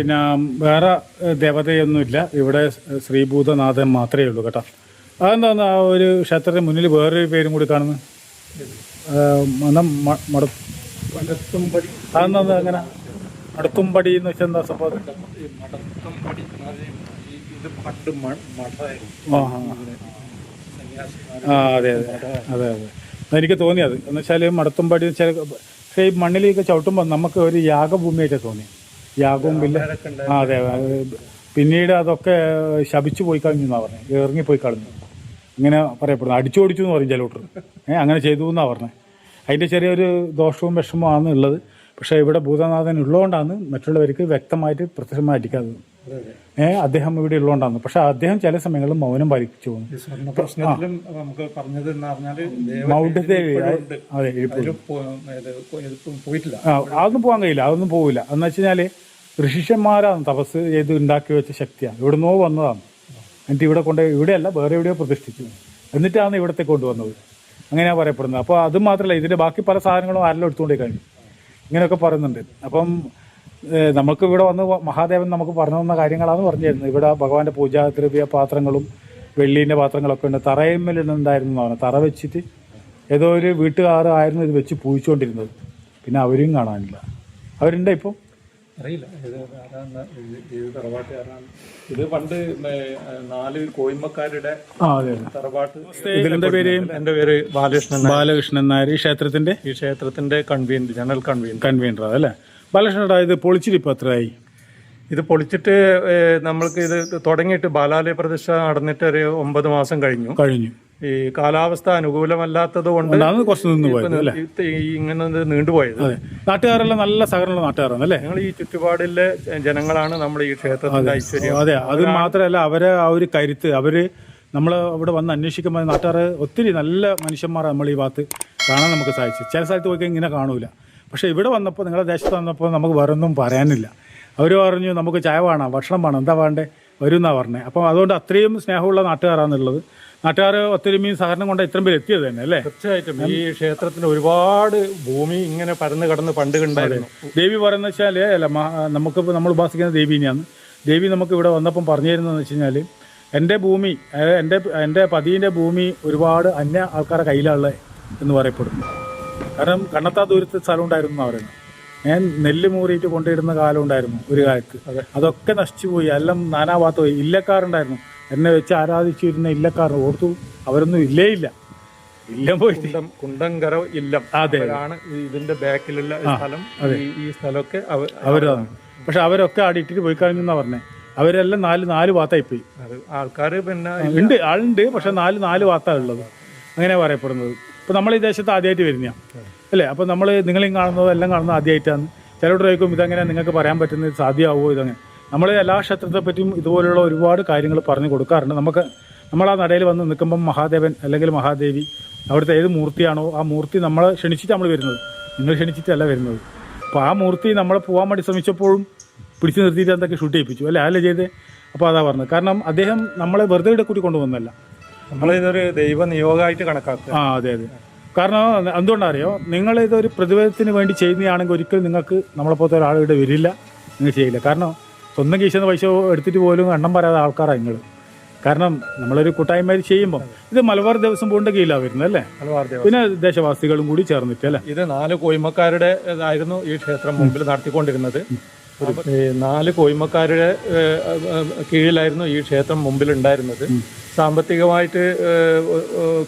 പിന്നെ വേറെ ദേവതയൊന്നുമില്ല. ഇവിടെ ശ്രീഭൂതനാഥൻ മാത്രമേ ഉള്ളൂ കേട്ടോ. അതെന്താന്ന് ആ ഒരു ക്ഷേത്രത്തിന് മുന്നിൽ വേറൊരു പേരും കൂടി കാണുന്നു? മട മടത്തുംപടി അങ്ങനെ? മടത്തുംപടി എന്ന് വെച്ചാൽ എന്താ സംഭവം? എന്ന് ആ അതെ അതെ. അതെ അതെ. എനിക്ക് തോന്നിയത് എന്ന് വെച്ചാൽ മടത്തുംപടി വെച്ചാൽ ഈ മണ്ണിലേക്ക് ചവിട്ടുമ്പോൾ നമുക്ക് ഒരു യാഗഭൂമിയായിട്ട് തോന്നി യാഗവും പിന്നെ ആ അതെ പിന്നീട് അതൊക്കെ ശപിച്ചു പോയി കളഞ്ഞു എന്നാ പറഞ്ഞത് ഇറങ്ങിപ്പോയി കളഞ്ഞു. ഇങ്ങനെ പറയപ്പെടുന്നു. അടിച്ചു ഓടിച്ചു എന്ന് പറയും ചിലോട്ടർ ഏഹ് അങ്ങനെ ചെയ്തു എന്നാ പറഞ്ഞത് അതിന്റെ ചെറിയൊരു ദോഷവും വിഷമമാണ് ഉള്ളത്. പക്ഷേ ഇവിടെ ഭൂതനാഥൻ ഉള്ളതുകൊണ്ടാണ് മറ്റുള്ളവർക്ക് വ്യക്തമായിട്ട് പ്രത്യക്ഷമായിരിക്കാത്തത്. ഏഹ് അദ്ദേഹം ഇവിടെ ഉള്ളതുകൊണ്ടാണ്. പക്ഷെ അദ്ദേഹം ചില സമയങ്ങളിൽ മൗനം പാലിച്ചു. മൗഢ്യദേവി. അതെ പോയിട്ടില്ല. അതൊന്നും പോകാൻ കഴിയില്ല അതൊന്നും പോകില്ല. എന്ന് വെച്ച് ഋഷിഷന്മാരാണ് തപസ് ചെയ്ത് ഉണ്ടാക്കി വെച്ച ശക്തിയാണ്. ഇവിടുന്നോ വന്നതാണ്. എന്നിട്ട് ഇവിടെ കൊണ്ട് ഇവിടെയല്ല വേറെ എവിടെയോ പ്രതിഷ്ഠിച്ചു. എന്നിട്ടാണ് ഇവിടത്തെ കൊണ്ടുവന്നത്. അങ്ങനെയാണ് പറയപ്പെടുന്നത്. അപ്പോൾ അത് മാത്രമല്ല ഇതിന്റെ ബാക്കി പല സാധനങ്ങളും ആരെല്ലാം എടുത്തുകൊണ്ടേ കഴിഞ്ഞു? ഇങ്ങനെയൊക്കെ പറയുന്നുണ്ട്. അപ്പം നമുക്ക് ഇവിടെ വന്ന് മഹാദേവൻ നമുക്ക് പറഞ്ഞു തന്ന കാര്യങ്ങളാണ് പറഞ്ഞു തരുന്നത് ഇവിടെ ഭഗവാന്റെ പൂജാദ്രവ്യ പാത്രങ്ങളും വെള്ളീന്റെ പാത്രങ്ങളൊക്കെ ഉണ്ട്. തറയമ്മലുണ്ടായിരുന്നു എന്നാണ് തറ വെച്ചിട്ട് ഏതോ ഒരു വീട്ടുകാർ ആയിരുന്നു ഇത് വെച്ച് പൂജിച്ചുകൊണ്ടിരുന്നത് പിന്നെ അവരും കാണാനില്ല. അവരുണ്ട് ഇപ്പം? അറിയില്ല. ഇത് ആരാണ് ഇത് തറവാട്ട് ഇത് പണ്ട് നാല് കോയിമക്കാരുടെ തറവാട്ട് പേര്? എന്റെ പേര്? ബാലകൃഷ്ണൻ ബാലകൃഷ്ണൻ നായർ. ഈ ക്ഷേത്രത്തിന്റെ ഈ ക്ഷേത്രത്തിന്റെ കൺവീനർ ജനറൽ കൺവീനർ കൺവീനർ അതല്ലേ ബാലകൃഷ്ണൻ ഇത് പൊളിച്ചിട്ട് ഇപ്പം എത്രയായി? ഇത് പൊളിച്ചിട്ട് നമ്മൾക്ക് ഇത് തുടങ്ങിയിട്ട് ബാലാലയ പ്രതിഷ്ഠ നടന്നിട്ട് ഒരു ഒമ്പത് മാസം കഴിഞ്ഞു. കഴിഞ്ഞു. ഈ കാലാവസ്ഥ അനുകൂലമല്ലാത്തത് കൊണ്ട് കുറച്ച് നിന്ന് പോയത് ഇങ്ങനെ നീണ്ടുപോയത്. നാട്ടുകാരെല്ലാം നല്ല സഹകരണമുള്ള നാട്ടുകാരാണ് അല്ലേ? ഞങ്ങൾ ഈ ചുറ്റുപാടിലെ ജനങ്ങളാണ് നമ്മൾ ഈ ക്ഷേത്രത്തിന്റെ ഐശ്വര്യം. അതെ. അത് മാത്രമല്ല അവരെ ആ ഒരു കരുത്ത് അവർ നമ്മൾ ഇവിടെ വന്ന് അന്വേഷിക്കുമ്പോൾ നാട്ടുകാർ ഒത്തിരി നല്ല മനുഷ്യന്മാർ നമ്മൾ ഈ ഭാഗത്ത് കാണാൻ നമുക്ക് സാധിച്ചു ചില സ്ഥലത്ത് പോയി ഇങ്ങനെ കാണൂല. പക്ഷേ ഇവിടെ വന്നപ്പോൾ നിങ്ങളുടെ ദേശത്ത് വന്നപ്പോൾ നമുക്ക് വേറെ ഒന്നും പറയാനില്ല. അവർ പറഞ്ഞു നമുക്ക് ചായ വേണം ഭക്ഷണം വേണം. എന്താ വേണ്ടേ? വരും എന്നാണ് പറഞ്ഞത് അപ്പം അതുകൊണ്ട് അത്രയും സ്നേഹമുള്ള നാട്ടുകാരാണെന്നുള്ളത് നാട്ടുകാർ ഒത്തൊരുമയും സഹകരണം കൊണ്ട് ഇത്രയും പേര് എത്തിയത് തന്നെ അല്ലേ? തീർച്ചയായിട്ടും. ഈ ക്ഷേത്രത്തിന് ഒരുപാട് ഭൂമി ഇങ്ങനെ പരന്ന് കടന്ന് പണ്ട് ഉണ്ടായിരുന്നു ദേവി പറയുന്നത് വെച്ചാൽ അല്ല നമുക്ക് നമ്മൾ ഉപാസിക്കുന്ന ദേവീനെയാണ് ദേവി നമുക്ക് ഇവിടെ വന്നപ്പം പറഞ്ഞു തരുന്നതെന്ന് വെച്ച് കഴിഞ്ഞാൽ എന്റെ ഭൂമി അതായത് എന്റെ എന്റെ പതിന്റെ ഭൂമി ഒരുപാട് അന്യ ആൾക്കാരുടെ കയ്യിലുള്ള എന്ന് പറയപ്പെടുന്നു കാരണം കണ്ണത്താ ദൂരത്ത് സ്ഥലം ഉണ്ടായിരുന്നു എന്നാണ് പറയുന്നത്. ഞാൻ നെല്ല് മൂറിയിട്ട് കൊണ്ടിടുന്ന കാലം ഉണ്ടായിരുന്നു ഒരു കാലത്ത്. അതൊക്കെ നശിച്ചു പോയി. എല്ലാം നാനാഭാഗത്ത് പോയി. ഇല്ലക്കാരുണ്ടായിരുന്നു. എന്നെ വെച്ച് ആരാധിച്ചിരുന്ന ഇല്ലക്കാർ ഓർത്തു അവരൊന്നും ഇല്ലേ ഇല്ല ഇല്ലം പോയിട്ട് കുണ്ടം കുണ്ടങ്കര ഇല്ലം. അതെ അവരാണ് ഇതിന്റെ ബാക്കിലുള്ള സ്ഥലം. ഈ- ഈ സ്ഥലമൊക്കെ അവ- അവരാണ് പക്ഷെ അവരൊക്കെ അടിയിട്ടിട്ട് പോയി പോയി കഴിഞ്ഞാ പറഞ്ഞേ. അവരെല്ലാം നാല് നാല് വാത്തായി പോയി. ആൾക്കാർ പിന്നെ ഉണ്ട് ആളുണ്ട് പക്ഷെ നാല് നാല് ഭാഗത്താണ് ഉള്ളത്. അങ്ങനെ പറയപ്പെടുന്നത്. ഇപ്പൊ നമ്മൾ ഈ ദേശത്ത് ആദ്യമായിട്ട് വരുന്ന അല്ലേ? അപ്പോൾ നമ്മൾ നിങ്ങളെയും കാണുന്നത് എല്ലാം കാണുന്നത് ആദ്യമായിട്ടാണ് ചില ചോദിക്കും ഇതങ്ങനെ നിങ്ങൾക്ക് പറയാൻ പറ്റുന്നത്? സാധ്യമാവുമോ ഇതങ്ങനെ? നമ്മൾ എല്ലാ ക്ഷേത്രത്തെ പറ്റിയും ഇതുപോലുള്ള ഒരുപാട് കാര്യങ്ങൾ പറഞ്ഞു കൊടുക്കാറുണ്ട്. നമുക്ക് നമ്മൾ ആ നടയിൽ വന്ന് നിൽക്കുമ്പം മഹാദേവൻ അല്ലെങ്കിൽ മഹാദേവി അവിടുത്തെ ഏത് മൂർത്തിയാണോ ആ മൂർത്തി നമ്മൾ ക്ഷണിച്ചിട്ട് നമ്മൾ വരുന്നത്. നിങ്ങൾ ക്ഷണിച്ചിട്ടല്ല വരുന്നത്. അപ്പോൾ ആ മൂർത്തി നമ്മൾ പോകാൻ വേണ്ടി ശ്രമിച്ചപ്പോഴും പിടിച്ചു നിർത്തിയിട്ട് എന്തൊക്കെ ഷൂട്ട് ചെയ്യിപ്പിച്ചു. അല്ലേ? അല്ലേ ചെയ്തേ? അപ്പോൾ അതാ പറഞ്ഞത്. കാരണം അദ്ദേഹം നമ്മളെ വെറുതെ ഇവിടെ കൂടി കൊണ്ടുവന്നല്ല നമ്മളിതൊരു ദൈവ നിയോഗമായിട്ട് കണക്കാക്കുക. ആ അതെ അതെ. കാരണം എന്തുകൊണ്ടറിയോ? നിങ്ങൾ ഇതൊരു പ്രതിഫലത്തിന് വേണ്ടി ചെയ്യുന്നതാണെങ്കിൽ ഒരിക്കലും നിങ്ങൾക്ക് നമ്മളെപ്പോലത്തെ പോലത്തെ ഇവിടെ വരില്ല. നിങ്ങൾ ചെയ്യില്ല. കാരണം സ്വന്തം കീശന്ന് പൈസ എടുത്തിട്ട് പോലും എണ്ണം പറയാതെ ആൾക്കാരാണ് നിങ്ങൾ. കാരണം നമ്മളൊരു കൂട്ടായ്മ ചെയ്യുമ്പോൾ ഇത് മലബാർ ദിവസം ബോർഡിന്റെ കീഴിലാണ് വരുന്നത് അല്ലേ? മലബാർ പിന്നെ ദേശവാസികളും കൂടി ചേർന്നിട്ട് അല്ലേ? ഇത് നാല് കോയിമക്കാരുടെ ഇതായിരുന്നു ഈ ക്ഷേത്രം മുമ്പിൽ നടത്തിക്കൊണ്ടിരുന്നത്. നാല് കോയിമക്കാരുടെ കീഴിലായിരുന്നു ഈ ക്ഷേത്രം മുമ്പിൽ ഉണ്ടായിരുന്നത് സാമ്പത്തികമായിട്ട്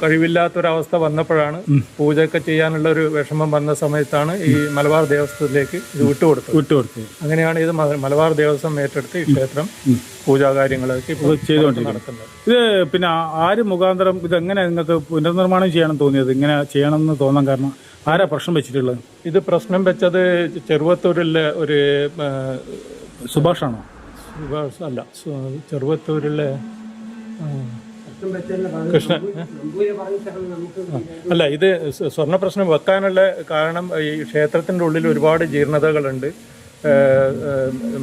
കഴിവില്ലാത്തൊരവസ്ഥ വന്നപ്പോഴാണ് പൂജയൊക്കെ ചെയ്യാനുള്ള ഒരു വിഷമം വന്ന സമയത്താണ് ഈ മലബാർ ദേവസ്വത്തിലേക്ക് ഇത് വിട്ടുകൊടുത്തത്. വിട്ടുകൊടുത്തത്. അങ്ങനെയാണ് ഇത് മലബാർ ദേവസ്വം ഏറ്റെടുത്ത് ഈ ക്ഷേത്രം പൂജാകാര്യങ്ങളൊക്കെ ഇപ്പോൾ ചെയ്തുകൊണ്ടിരിക്കുന്നത് ഇത് പിന്നെ ആര് മുഖാന്തരം ഇതെങ്ങനെ നിങ്ങൾക്ക് പുനർനിർമ്മാണം ചെയ്യണം തോന്നിയത്? ഇങ്ങനെ ചെയ്യണമെന്ന് തോന്നാൻ കാരണം ആരാ പ്രശ്നം വെച്ചിട്ടുള്ളത്? ഇത് പ്രശ്നം വെച്ചത് ചെറുവത്തൂരിലെ ഒരു സുഭാഷ് സുഭാഷാണോ? സുഭാഷ് അല്ല ചെറുവത്തൂരിലെ കൃഷ്ണൻ കൃഷ്ണ അല്ല ഇത് സ്വ- സ്വർണ പ്രശ്നം വെക്കാനുള്ള കാരണം ഈ ക്ഷേത്രത്തിന്റെ ഉള്ളിൽ ഒരുപാട് ജീർണതകളുണ്ട്.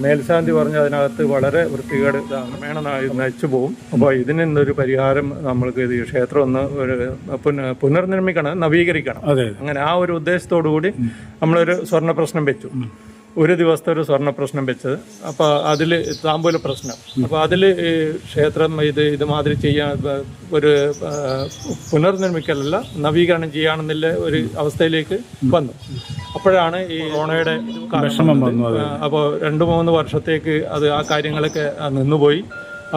മേൽശാന്തി പറഞ്ഞ അതിനകത്ത് വളരെ വൃത്തികേട് ക്രമേണ നയിച്ചു പോകും അപ്പോൾ ഇതിന് ഇന്നൊരു പരിഹാരം നമ്മൾക്ക് ഇത് ഈ ക്ഷേത്രം ഒന്ന് ഒരു പുന- പുനർനിർമ്മിക്കണം നവീകരിക്കണം. അതെ അങ്ങനെ ആ ഒരു ഉദ്ദേശത്തോടു കൂടി നമ്മളൊരു സ്വർണ പ്രശ്നം വെച്ചു ഒരു ദിവസത്തെ ഒരു സ്വർണ പ്രശ്നം വെച്ചത്. അപ്പോൾ അതിൽ താമ്പൂല പ്രശ്നം. അപ്പോൾ അതിൽ ക്ഷേത്രം ഇത് ഇതുമാതിരി ചെയ്യാൻ ഒരു പുനർനിർമ്മിക്കലല്ല നവീകരണം ചെയ്യാണെന്നുള്ള ഒരു അവസ്ഥയിലേക്ക് വന്നു. അപ്പോഴാണ് ഈ കൊറോണയുടെ അപ്പോൾ രണ്ട് മൂന്ന് വർഷത്തേക്ക് അത് ആ കാര്യങ്ങളൊക്കെ നിന്നുപോയി.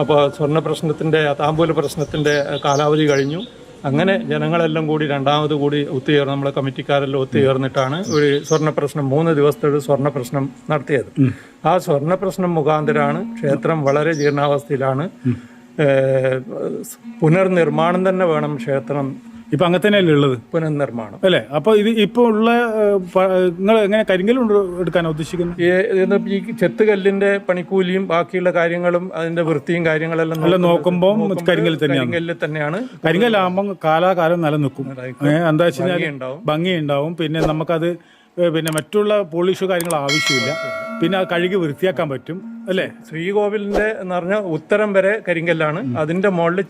അപ്പോൾ സ്വർണ പ്രശ്നത്തിന്റെ താമ്പൂല പ്രശ്നത്തിന്റെ കാലാവധി കഴിഞ്ഞു. അങ്ങനെ ജനങ്ങളെല്ലാം കൂടി രണ്ടാമത് കൂടി ഒത്തുചേർന്ന് നമ്മളെ കമ്മിറ്റിക്കാരെല്ലാം ഒത്തുചേർന്നിട്ടാണ് ഒരു സ്വർണ പ്രശ്നം മൂന്ന് ദിവസത്തെ ഒരു സ്വർണ പ്രശ്നം നടത്തിയത് ആ സ്വർണ പ്രശ്നം മുഖാന്തരമാണ് ക്ഷേത്രം വളരെ ജീർണാവസ്ഥയിലാണ്. പുനർനിർമ്മാണം തന്നെ വേണം ക്ഷേത്രം ഇപ്പൊ അങ്ങനെ തന്നെയല്ലേ ഉള്ളത്? പുനർനിർമ്മാണം. അല്ലേ? അപ്പൊ ഇത് ഇപ്പൊ ഉള്ള നിങ്ങൾ എങ്ങനെ കരിങ്കൽ എടുക്കാൻ ഉദ്ദേശിക്കുന്നത്? ഈ ചെത്ത് കല്ലിന്റെ ചെത്തുകല്ലിന്റെ പണിക്കൂലിയും ബാക്കിയുള്ള കാര്യങ്ങളും അതിന്റെ വൃത്തിയും കാര്യങ്ങളെല്ലാം നല്ല നോക്കുമ്പോൾ കരിങ്കൽ തന്നെയാണ്. കരിങ്കല്ലിൽ തന്നെയാണ്. കരിങ്കലാകുമ്പോൾ കാലാകാലം നിലനിൽക്കും. നിൽക്കും എന്താ വെച്ചാൽ ഭംഗിയുണ്ടാവും. ഭംഗി ഉണ്ടാവും പിന്നെ നമുക്കത് പിന്നെ മറ്റുള്ള പോളിഷോ കാര്യങ്ങൾ ആവശ്യമില്ല. പിന്നെ ആ കഴുകി വൃത്തിയാക്കാൻ പറ്റും. അല്ലേ? ശ്രീകോവിലിന്റെ എന്ന് പറഞ്ഞാൽ ഉത്തരം വരെ കരിങ്കല്ലാണ്. അതിന്റെ മുകളിൽ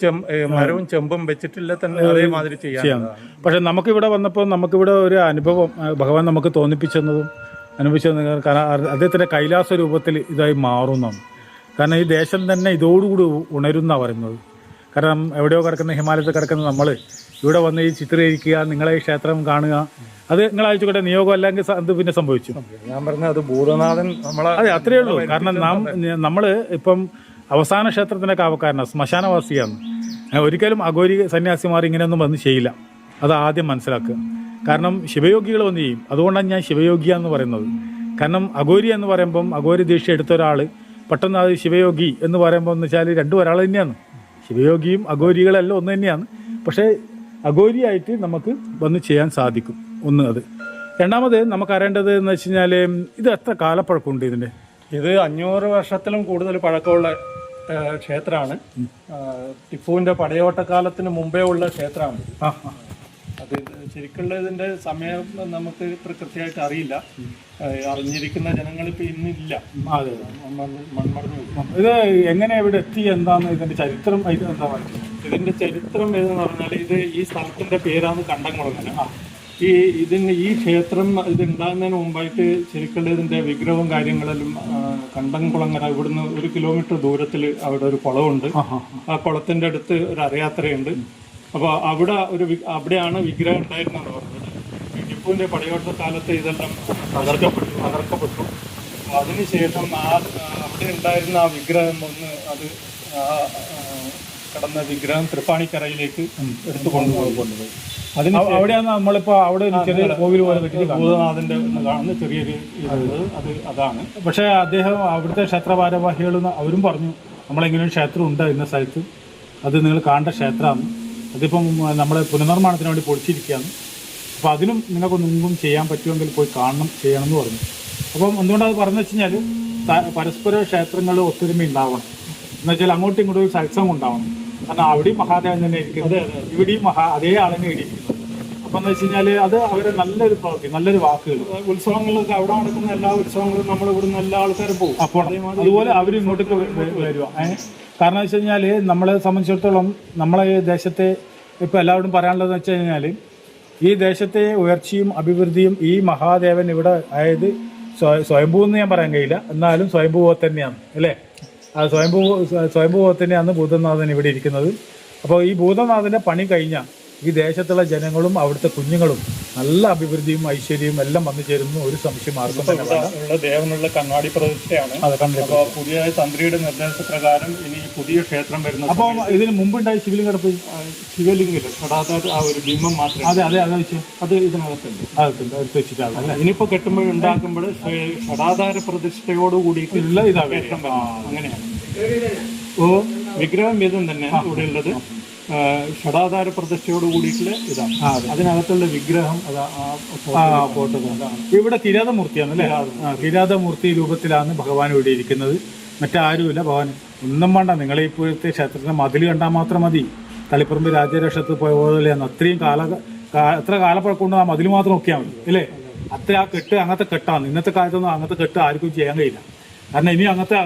മരവും ചെമ്പും വെച്ചിട്ടില്ല തന്നെ അതേമാതിരി ചെയ്യാം. പക്ഷെ നമുക്കിവിടെ വന്നപ്പോൾ നമുക്കിവിടെ ഒരു അനുഭവം ഭഗവാൻ നമുക്ക് തോന്നിപ്പിച്ചെന്നതും അനുഭവിച്ചത് കാരണം അദ്ദേഹത്തിന്റെ കൈലാസ രൂപത്തിൽ ഇതായി മാറുന്നതാണ് കാരണം ഈ ദേശം തന്നെ ഇതോടുകൂടി ഉണരുന്ന പറയുന്നത്. കാരണം എവിടെയോ കിടക്കുന്ന ഹിമാലയത്തിൽ കിടക്കുന്ന നമ്മൾ ഇവിടെ വന്ന് ഈ ചിത്രീകരിക്കുക നിങ്ങളെ ഈ ക്ഷേത്രം കാണുക. അത് നിങ്ങൾ അയച്ചുകൊട്ടെ നിയോഗം അല്ലെങ്കിൽ അത് പിന്നെ സംഭവിച്ചു. ഞാൻ പറഞ്ഞ അത് ഭൂതനാഥൻ നമ്മളെ അതെ അത്രയേ ഉള്ളൂ. കാരണം നാം നമ്മൾ ഇപ്പം അവസാന ക്ഷേത്രത്തിന്റെ കാവക്കാരനാണ് ശ്മശാനവാസിയാണ്. ഒരിക്കലും അഘോരി സന്യാസിമാർ ഇങ്ങനെയൊന്നും വന്ന് ചെയ്യില്ല. അത് ആദ്യം മനസ്സിലാക്കുക. കാരണം ശിവയോഗികൾ വന്ന് ചെയ്യും. അതുകൊണ്ടാണ് ഞാൻ ശിവയോഗിയ എന്ന് പറയുന്നത്. കാരണം അഘോരി എന്ന് പറയുമ്പം അഘോരി ദീക്ഷ എടുത്ത ഒരാൾ പെട്ടെന്ന് അത് ശിവയോഗി എന്ന് പറയുമ്പോൾ എന്ന് വെച്ചാൽ രണ്ടു ഒരാൾ തന്നെയാണ്. ശിവയോഗിയും അഘോരികളെല്ലാം ഒന്ന് തന്നെയാണ്. പക്ഷേ അഘോരിയായിട്ട് നമുക്ക് വന്ന് ചെയ്യാൻ സാധിക്കും. ഒന്ന് അത്. രണ്ടാമത് നമുക്ക് അറിയേണ്ടത് എന്ന് വെച്ച് കഴിഞ്ഞാൽ ഇത് എത്ര കാലപ്പഴക്കമുണ്ട് ഇതിന്റെ ഇത് അഞ്ഞൂറ് വർഷത്തിലും കൂടുതൽ പഴക്കമുള്ള ക്ഷേത്രമാണ്. ടിപ്പുവിന്റെ പടയോട്ടക്കാലത്തിന് മുമ്പേ ഉള്ള ക്ഷേത്രമാണ്. അത് ശരിക്കുള്ള ഇതിന്റെ സമയം നമുക്ക് ഇത്ര കൃത്യമായിട്ട് അറിയില്ല. അറിഞ്ഞിരിക്കുന്ന ജനങ്ങൾ ഇപ്പം ഇന്നില്ല. അതെ മണ്ണ്- മൺമറഞ്ഞു ഇത് എങ്ങനെ ഇവിടെ എത്തി? എന്താണ് ഇതിന്റെ ചരിത്രം? എന്താ പറയുക ഇതിന്റെ ചരിത്രം ഏതെന്ന് പറഞ്ഞാൽ ഇത് ഈ സ്ഥലത്തിന്റെ പേരാണ് കണ്ടംകുളങ്ങന ഈ ഇതിന് ഈ ക്ഷേത്രം ഇത് ഉണ്ടാകുന്നതിന് മുമ്പായിട്ട് ശരിക്കുള്ള ഇതിന്റെ വിഗ്രഹവും കാര്യങ്ങളെല്ലാം കണ്ടംകുളങ്ങര ഇവിടുന്ന് ഒരു കിലോമീറ്റർ ദൂരത്തിൽ അവിടെ ഒരു കുളമുണ്ട് ആ കുളത്തിന്റെ അടുത്ത് ഒരു അരയാത്രയുണ്ട് അപ്പോൾ അവിടെ ഒരു അവിടെയാണ് വിഗ്രഹം ഉണ്ടായിരുന്നത് പറഞ്ഞത്. ടിപ്പുവിന്റെ പടയോട്ട കാലത്ത് ഇതെല്ലാം തകർക്കപ്പെട്ടു തകർക്കപ്പെട്ടു. അപ്പോൾ അതിനുശേഷം ആ അവിടെ ഉണ്ടായിരുന്ന ആ വിഗ്രഹം ഒന്ന് അത് കടന്ന വിഗ്രഹം തൃപ്പാണിക്കരയിലേക്ക് എടുത്തു കൊണ്ടുപോയി അതിന് അവ- അവിടെയാണ് നമ്മളിപ്പോ അവിടെ ഒരു ചെറിയ കോവിൽ പോലെ കെട്ടി ഭൂതനാഥന്റെ കാണുന്ന ചെറിയൊരു അത്. അതാണ്. പക്ഷേ അദ്ദേഹം അവിടുത്തെ ക്ഷേത്ര ഭാരവാഹികൾ അവരും പറഞ്ഞു നമ്മളെങ്ങനെ ക്ഷേത്രം ഉണ്ട് ഇന്ന സ്ഥലത്ത്. അത് നിങ്ങൾ കാണേണ്ട ക്ഷേത്രമാണ്. അതിപ്പം നമ്മുടെ പുനർനിർമ്മാണത്തിന് വേണ്ടി പൊളിച്ചിരിക്കുകയാണ്. അപ്പോൾ അതിനും നിങ്ങൾക്ക് ഒന്നും ചെയ്യാൻ പറ്റുമെങ്കിൽ പോയി കാണണം ചെയ്യണം എന്ന് പറഞ്ഞു. അപ്പം എന്തുകൊണ്ടാണ് അത് പറഞ്ഞു വെച്ച് കഴിഞ്ഞാൽ പരസ്പര ക്ഷേത്രങ്ങൾ ഒത്തൊരുമ ഉണ്ടാവണം എന്നുവെച്ചാൽ അങ്ങോട്ടും ഇങ്ങോട്ടും ഒരു സത്സംഗം ഉണ്ടാവണം. കാരണം അവിടെയും മഹാദേവൻ തന്നെ ഇരിക്കുന്നത്. ഇവിടെയും മഹാ അതേ ആളിനെ ഇരിക്കുന്നത് അപ്പം എന്ന് വെച്ച് കഴിഞ്ഞാൽ അത് അവരെ നല്ലൊരു പ്രവൃത്തി നല്ലൊരു വാക്കുകൾ. ഉത്സവങ്ങളൊക്കെ അവിടെ നടക്കുന്ന എല്ലാ ഉത്സവങ്ങളും നമ്മൾ ഇവിടുന്ന് എല്ലാ ആൾക്കാരും പോകും. അപ്പോൾ അതുപോലെ അവർ ഇങ്ങോട്ടേക്ക് വരിക? കാരണം വെച്ച് കഴിഞ്ഞാൽ നമ്മളെ സംബന്ധിച്ചിടത്തോളം നമ്മളെ ഈ ദേശത്തെ ഇപ്പം എല്ലാവരും പറയാനുള്ളതെന്ന് വെച്ച് കഴിഞ്ഞാൽ ഈ ദേശത്തെ ഉയർച്ചയും അഭിവൃദ്ധിയും ഈ മഹാദേവൻ ഇവിടെ അതായത് സ്വ- സ്വയംഭൂ എന്ന് ഞാൻ പറയാൻ കഴിയില്ല. എന്നാലും സ്വയംഭൂവ തന്നെയാണ്. അല്ലേ? ആ സ്വയംഭൂ സ്വയംഭൂവ അന്ന് ഭൂതനാഥൻ ഇവിടെ ഇരിക്കുന്നത്. അപ്പോൾ ഈ ഭൂതനാഥന്റെ പണി കഴിഞ്ഞാൽ ഈ ദേശത്തുള്ള ജനങ്ങളും അവിടുത്തെ കുഞ്ഞുങ്ങളും നല്ല അഭിവൃദ്ധിയും ഐശ്വര്യവും എല്ലാം വന്നു ചേരുന്നു ഒരു സംശയം ആർക്കും ദേവനുള്ള കണ്ണാടി പ്രതിഷ്ഠയാണ് പുതിയ തന്ത്രിയുടെ നിർദ്ദേശപ്രകാരം ഇനി പുതിയ ക്ഷേത്രം വരുന്നത് അപ്പോൾ ഇതിന് മുമ്പുണ്ടായ ശിവലിംഗം കിടപ്പ് ശിവലിംഗില്ല ക്ഷടാതാർ ആ ഒരു ബിംബം മാത്രമേ അതെ അതെ അതെ വെച്ച് അത് ഇതിനകത്തുണ്ട്. അകത്തുണ്ട് എടുത്ത് വെച്ചിട്ടാണ് അല്ലേ? ഇനിയിപ്പോ കെട്ടുമ്പോൾ ഉണ്ടാക്കുമ്പോൾ ഷടാധാര പ്രതിഷ്ഠയോട് കൂടിയിട്ട് ഇതാ. അങ്ങനെയാണ്. ഓ വിഗ്രഹം വീതം തന്നെ ഇവിടെ ഉള്ളത്. ഷടാധാര പ്രതിഷ്ഠയോട് കൂടിയിട്ടുള്ള ഇതാണ് അതിനകത്തുള്ള വിഗ്രഹം അതാ ആ ആ ഫോട്ടോ ഇവിടെ കിരാതമൂർത്തിയാണ് അല്ലേ? കിരാതമൂർത്തി രൂപത്തിലാണ് ഭഗവാൻ ഇവിടെ ഇരിക്കുന്നത്. മറ്റാരുമില്ല. ഭഗവാൻ ഒന്നും വേണ്ട. നിങ്ങളെ ഇപ്പോഴത്തെ ക്ഷേത്രത്തിന്റെ മതിൽ കണ്ടാൽ മാത്രം മതി. തളിപ്പറമ്പ് രാജ്യരക്ഷത്ത് പോയ പോലെയാണ് അത്രയും കാല എത്ര കാലപ്പഴക്കൊണ്ട് ആ മതിൽ മാത്രം നോക്കിയാൽ മതി അല്ലേ? അത്ര ആ കെട്ട് അങ്ങനത്തെ കെട്ടാണ്. ഇന്നത്തെ കാലത്തൊന്നും അങ്ങനത്തെ കെട്ട് ആർക്കും ചെയ്യാൻ കഴിയില്ല. കാരണം ഇനി അങ്ങനത്തെ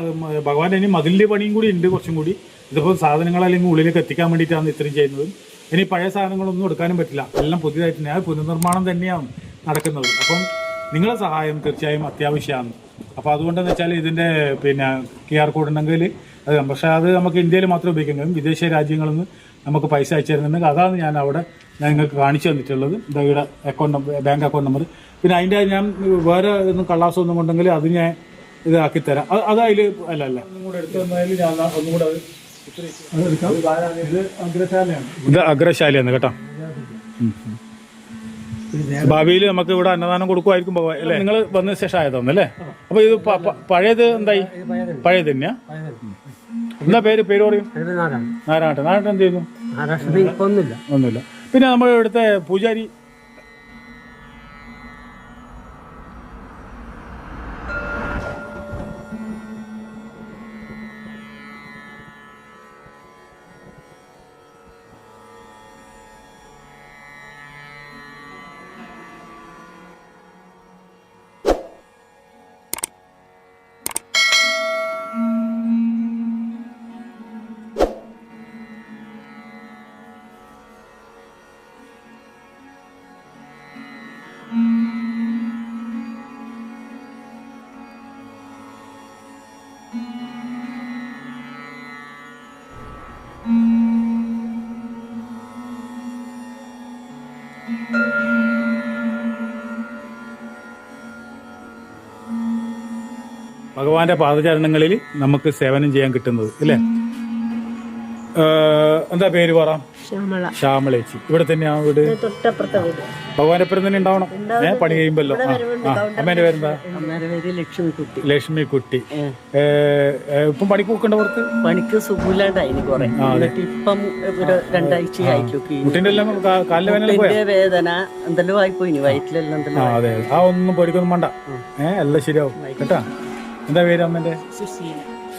ഭഗവാൻ ഇനി മതിലിന്റെ പണിയും കൂടി ഉണ്ട് കുറച്ചും കൂടി. ഇതിപ്പോൾ സാധനങ്ങളല്ലെങ്കിൽ ഉള്ളിലേക്ക് എത്തിക്കാൻ വേണ്ടിയിട്ടാണ് ഇത്രയും ചെയ്യുന്നത്. ഇനി പഴയ സാധനങ്ങളൊന്നും എടുക്കാനും പറ്റില്ല. എല്ലാം പുതിയതായിട്ട് തന്നെ പുനർനിർമ്മാണം തന്നെയാണ് നടക്കുന്നത്. അപ്പം നിങ്ങളെ സഹായം തീർച്ചയായും അത്യാവശ്യമാണ്. അപ്പോൾ അതുകൊണ്ടെന്ന് വെച്ചാൽ ഇതിന്റെ പിന്നെ ക്യു ആർ കോഡ് ഉണ്ടെങ്കിൽ അത് പക്ഷേ അത് നമുക്ക് ഇന്ത്യയിൽ മാത്രമേ ഉപയോഗിക്കാൻ വിദേശ രാജ്യങ്ങളിൽ നിന്ന് നമുക്ക് പൈസ അയച്ചു തരുന്നുണ്ടെങ്കിൽ അതാണ് ഞാൻ അവിടെ ഞാൻ നിങ്ങൾക്ക് കാണിച്ചു തന്നിട്ടുള്ളത്. ഇവിടെ account number bank account number പിന്നെ അതിന്റെ ഞാൻ വേറെ ഒന്നും കള്ളാസം ഒന്നും ഉണ്ടെങ്കിൽ അത് ഞാൻ ഇതാക്കി തരാം. അത് അതതിൽ അല്ല അല്ല. ഒന്നും കൂടെ എടുത്തു തന്നാലും ഞാൻ ഒന്നും കൂടെ അത് അതെടുക്കാം. ഇത് അഗ്രശാലയാണ്. ഇത് അഗ്രശാലയാണ് കേട്ടോ. ഭാവിയിൽ നമുക്ക് ഇവിടെ അന്നദാനം കൊടുക്കുമായിരിക്കും ഭഗവാൻ അല്ലേ? നിങ്ങൾ വന്ന ശേഷം ആയതാന്നല്ലേ അപ്പൊ ഇത് പഴയത് എന്തായി? പഴയത് തന്നെയാ? എന്താ പേര്? പേര് പറയും. നാരായണൻ. നാരായണൻ. എന്ത് ചെയ്യുന്നു? ഒന്നുമില്ല. പിന്നെ നമ്മൾ ഇവിടുത്തെ പൂജാരി ഭഗവാന്റെ പാദചരണങ്ങളിൽ നമുക്ക് സേവനം ചെയ്യാൻ കിട്ടുന്നത് അല്ലേ? എന്താ പേര് പറ? ശ്യാമള. ശ്യാമളേച്ചി. ഇവിടെ തന്നെയാണ് വീട്? തൊട്ടപ്പുറത്തെ വീട്. ഭഗവാന്റെ പേര് തന്നെ ഉണ്ടാവണം ഏ പണി കഴിയുമ്പല്ലോ. അമ്മേന്റെ പേരെന്താ? ലക്ഷ്മിക്കുട്ടി പേര് ലക്ഷ്മിക്കുട്ടി. ഇപ്പം പണിക്ക് പോക്കണ്ട പുറത്ത്? പണിക്ക് സുഖമില്ലാണ്ടായി കുറെ. ഇപ്പം ഒരു രണ്ടാഴ്ച ആയിട്ടൊക്കെ എല്ലാം കാലിലെ വേദന വേദന എന്തെല്ലാം ആയിപ്പോയി വയറ്റിലെല്ലാം ആ എന്തെല്ലോ അതെ. ആ ഒന്നും പേടിക്കൊന്നും വേണ്ട. ഏഹ് എല്ലാം ശരിയാവും. കേട്ടാ? എന്താ പേര് അമ്മേന്റെ?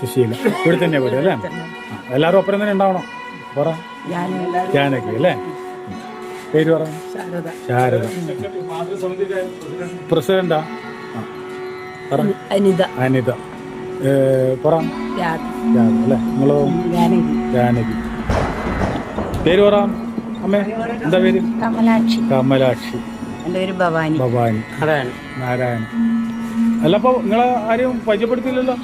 സുശീല. ഇവിടെ തന്നെയാ വീട് അല്ലേ? എല്ലാവരും ഒപ്പരം തന്നെ ഉണ്ടാവണം. പറ. ജാനകി അല്ലേ? പേര് പറഞ്ഞു ശാരദ. പ്രസിഡന്റാ? അനിത. അനിത. പറ. ജാനകി അല്ലേ? നിങ്ങളോ ജാനകി. പേര് പറ. അമ്മേ എന്താ പേര്? കമലാക്ഷി. കമലാക്ഷി. എന്റെ പേര് ഭവാനി. ഭവാനി. നാരായണൻ. അല്ല അപ്പൊ നിങ്ങളെ ആരെയും പരിചയപ്പെടുത്തില്ലല്ലോ?